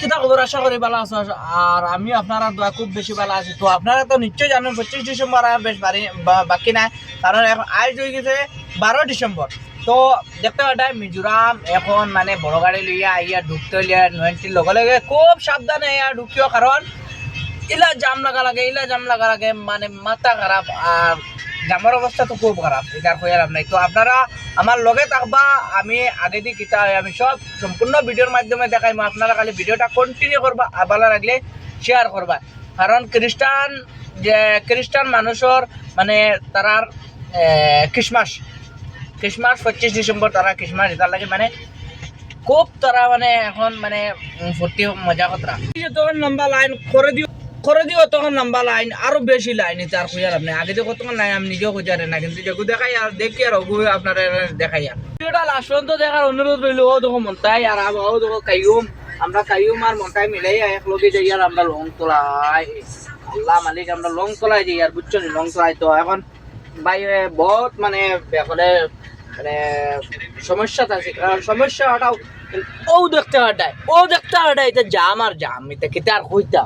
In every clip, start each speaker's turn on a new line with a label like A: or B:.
A: কিতা খবর আশা করি ভালো আছো। আর আমি আপনারা দোয়া খুব বেশি ভালো আছি। তো আপনারা তো নিশ্চয়ই জানেন, পঁচিশ ডিসেম্বর আর বেশ বাড়ি বাকি নাই। কারণ এখন আজ হয়ে গেছে বারো ডিসেম্বর। তো দেখতে পাঠায় মিজোরাম এখন মানে বড় গাড়ি লইয়া আইয়া ঢুকতে লিয়া নয়টির লগে লগে খুব সাবধানে ইয়া ঢুকিও। কারণ ইলা জাম লাগা লাগে, ইলা জাম লাগা লাগে মানে মাথা খারাপ। আর জামের অবস্থা তো খুব খারাপ এটা কইয়া লাভ নাই। তো আপনারা আমার লগে থাকবা, আমি আগে দিয়ে কিতা আমি সব সম্পূর্ণ ভিডিওর মাধ্যমে দেখাইমু, আপনারা খালি ভিডিওটা কন্টিনিউ করবা আর ভালো লাগলে শেয়ার করবা। কারণ খ্রিস্টান, যে খ্রিস্টান মানুষের মানে তারার খ্রিসমাস খ্রিসমাস পঁচিশ ডিসেম্বর তারা খ্রিসমাস এটার লাগে মানে খুব তারা মানে এখন মানে ফুর্তি, মজা তখন লম্বা লাইন করে দিও। করে দিও, তখন লম্বা লাইন, আরও বেশি লাইন তার খুঁজার আপনি আগে তো কতক্ষণ লাইন, আমি নিজেও খুঁজারে না কিন্তু যেগু দেখাই আর দেখি আর ওগু আপনার দেখাই আর। ভিডিওটা লাস্ট পর্যন্ত দেখার অনুরোধ রইল, ও দেখো মন্তাই আর ও দেখো কাইয়ুম। আমরা কাইয়ুম আর মন্তাই মিলাই এক লগে যাই আর আমরা লং তোলাই। আল্লাহ মালিক, আমরা লং তোলাই যাই আর, বুঝছ নি, লং তোলাই তো এখন ভাই বহুত মানে বেকলে মানে সমস্যা থাকে সমস্যা হটাও ও দেখতে হটায়, ও দেখতে হটায়, এটা জাম আর জাম, এটা কিতা আর কইতা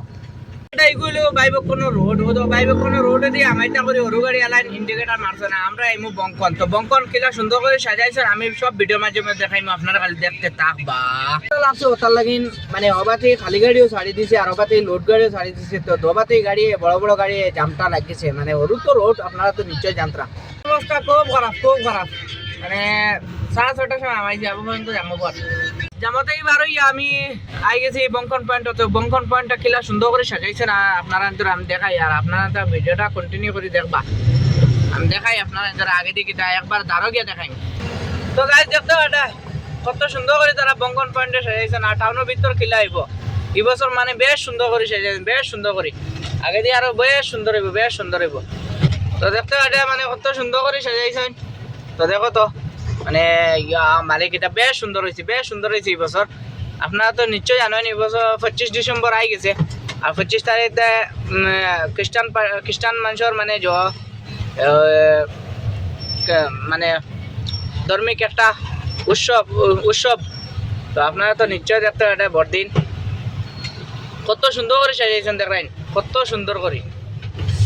A: এটা এগুলো কোনো রোড হতো বাইবে কোনো রোডে দিয়ে আমাইটা করে ওরু গাড়ি আলাইন ইন্ডিকেটার মারছে না। আমরা এমু বঙ্কন তো বঙ্কন কিলা সুন্দর করে সাজাইছেন আমি সব ভিডিও মাধ্যমে দেখাইমু আপনারা খালি দেখতে থাকবা লাগছে ওটার লাগিন মানে হবাতে খালি গাড়িও ছাড়ি দিছে আর হবাতে লোড গাড়িও ছাড়ি দিছে। তো দবাতে গাড়ি বড় বড় গাড়ি জামটা লাগিছে। মানে ওরু তো রোড আপনারা তো নিশ্চয় জানতরা অবস্থা খুব খারাপ খুব খারাপ মানে সাড়ে ছটার সময় আমি যাব পর্যন্ত যাব পর জামাতেই বারোই আমি আই গেছি বঙ্কন পয়েন্ট তো বঙ্কন পয়েন্টটা কিলা সুন্দর করে সাজাইছে না, আপনারা তো আমি দেখাই, আর আপনারা তো ভিডিওটা কন্টিনিউ করে দেখবা। আমি দেখাই, আপনারা যারা আগে দিকে একবার দাঁড়ো গিয়ে দেখাই। তো গাছ দেখতে এটা? কত সুন্দর করে তারা বঙ্কন পয়েন্টে সাজাইছে না টাউনের ভিতর কিলা আইব এই বছর মানে বেশ সুন্দর করে সাজাইছে, বেশ সুন্দর করে। আগে দিয়ে আরও বেশ সুন্দর হইব, বেশ সুন্দর হইব। তো দেখতে এটা মানে কত সুন্দর করে সাজাইছেন। তো দেখো তো। মানে ইয়া মালিক এটা বেশ সুন্দর হয়েছে বেশ সুন্দর হয়েছে এই বছর আপনারা তো নিশ্চয় জানেন এই বছর পঁচিশ ডিসেম্বর আই গেছে। আর পঁচিশ তারিখে উম, খ্রিস্টান পা- খ্রিস্টান মানুষের মানে জ আহ, কে- মানে ধর্মিক একটা উৎসব উ- উৎসব তো আপনারা তো নিশ্চয় দেখতে এটা বড়দিন কত সুন্দর করে সাজিয়েছেন দেখেন। কত সুন্দর করে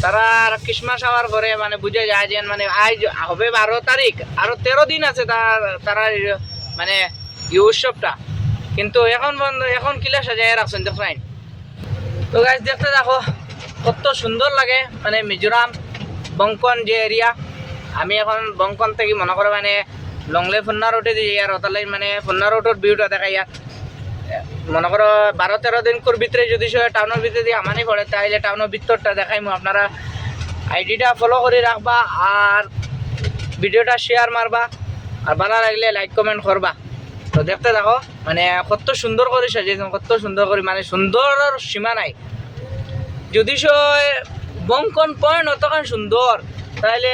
A: তারা ক্রিসমাস হওয়ার পরে মানে বুঝে যায় যে মানে আজ হবে বারো তারিখ, আরও তেরো দিন আছে তার, তারা মানে এই উৎসবটা। কিন্তু এখন বন্ধ, এখন কিলা সাজাই রাখছেন দেখেন তো গাছ দেখতে দেখো, কত সুন্দর লাগে মানে মিজোরাম বঙ্কন যে এরিয়া আমি এখন বঙ্কন থেকে মনে করো মানে লংলে ফুন্না রোডে দিয়ে আর ওতালাই মানে ফুন্না রোডের ভিউটা দেখাই আর। মনে করো বারো তেরো দিন কর ভিতরে যদি সে টাউনের ভিতরে দিয়ে আমানি পড়ে তাইলে টাউনের ভিতরটা দেখাইমু আপনারা আইডিটা ফলো করে রাখবা আর ভিডিওটা শেয়ার মারবা আর ভালো লাগলে লাইক কমেন্ট করবা তো দেখতে থাকো মানে কত সুন্দর করে সাজিয়েছেন কত সুন্দর করে মানে সুন্দর সীমা নাই। যদি সে বঙ্কন পয়েন্ট অতখান সুন্দর তাহলে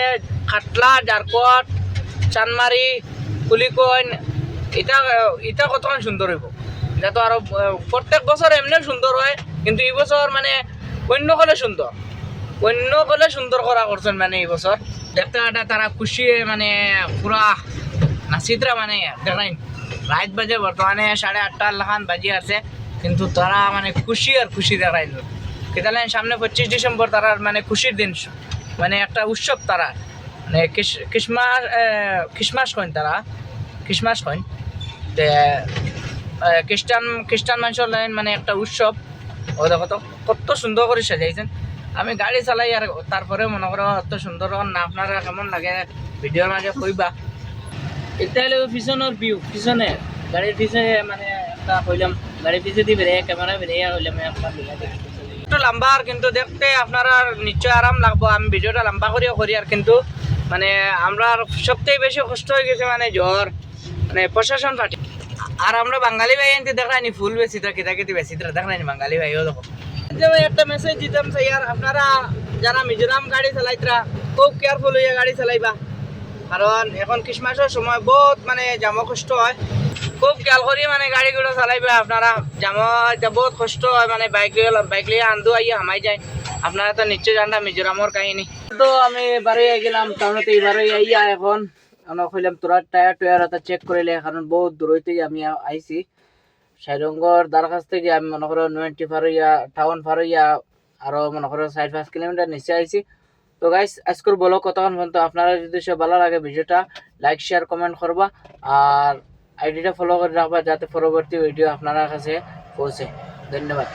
A: খাটলা জারকট চানমারি কুলিকইন এটা এটা কতখান সুন্দর হইব? এটা তো আরও প্রত্যেক বছর এমনি সুন্দর হয়, কিন্তু এই বছর মানে অন্য কলে সুন্দর। অন্য কলে সুন্দর করা করছেন মানে এই বছর। দেখতে একটা তারা খুশি মানে পুরা নাচিতরা মানে দেখেন, রাত বাজে, বর্তমানে সাড়ে আটটা লাখান বাজি আছে, কিন্তু তারা মানে খুশি আর খুশি দেখাইল। কেতালেন সামনে পঁচিশ ডিসেম্বর তারার মানে খুশির দিন মানে একটা উৎসব তারা মানে খ্রিস- খ্রিসমাস খ্রিসমাস কইন তারা খ্রিসমাস কইন খ্রিস্টান খ্রিস্টান মানুষের লাইন মানে একটা উৎসব। ও দেখো তো কত সুন্দর করে সাজাইছেন। আমি গাড়ি চালাই আর তারপরে মনে করো অত সুন্দর না। আপনারা কেমন লাগে ভিডিওর মাঝে কইবা। এটা হলো পিছনের ভিউ পিছনে। গাড়ির পিছনে মানে একটা হইলাম গাড়ির পিছে দিয়ে বেরিয়ে ক্যামেরা বেরিয়ে হইলাম আপনার একটু লম্বা আর কিন্তু দেখতে আপনারা নিশ্চয় আরাম লাগবো। আমি ভিডিওটা লম্বা করিও করি আর কিন্তু মানে আমরা সবথেকে বেশি কষ্ট হয়ে গেছে মানে জ্বর মানে প্রশাসন পার্টি আর আমরা বাঙালি ভাই এনতে দেখাইনি ফুল বেশি তো কিতা কিতি বেশি তো দেখাইনি বাঙালি ভাইও দেখো। একটা মেসেজ দিতাম স্যার আপনারা যারা মিজোরাম গাড়ি চালাইতরা, খুব কেয়ারফুল হইয়া গাড়ি চালাইবা। কারণ এখন খ্রিসমাসের সময় বহুত মানে জাম কষ্ট হয়। খুব খেয়াল করি মানে গাড়িগুলো চালাইবে, আপনারা জাম বহুত কষ্ট হয় মানে বাইক বাইক লিয়ে আন্দু আইয়া হামাই যায়। আপনারা তো নিশ্চয় জানা মিজোরামর কাহিনী। তো আমি এবারে গেলাম, টাউনতে এবারে আইয়া এখন। আমরা কইলাম, তোরা টায়ার টয়ার এটা চেক করিলে কারণ বহুত দূর হইতে আমি আইছি। সাইরঙ্গর দ্বার কাছ থেকে আমি মনে করো নোয়েন্টি ফারইয়া, টাউন ফারইয়া, আরও মনে করো চার পাঁচ কিলোমিটার নিচে আইছি। তো গাইস আজকের বলো কতক্ষণ পর্যন্ত? আপনারা যদি সব ভালো লাগে ভিডিওটা লাইক শেয়ার কমেন্ট করবা। আর আইডিটা ফলো করে রাখবা যাতে পরবর্তী ভিডিও আপনার কাছে পৌঁছে। ধন্যবাদ।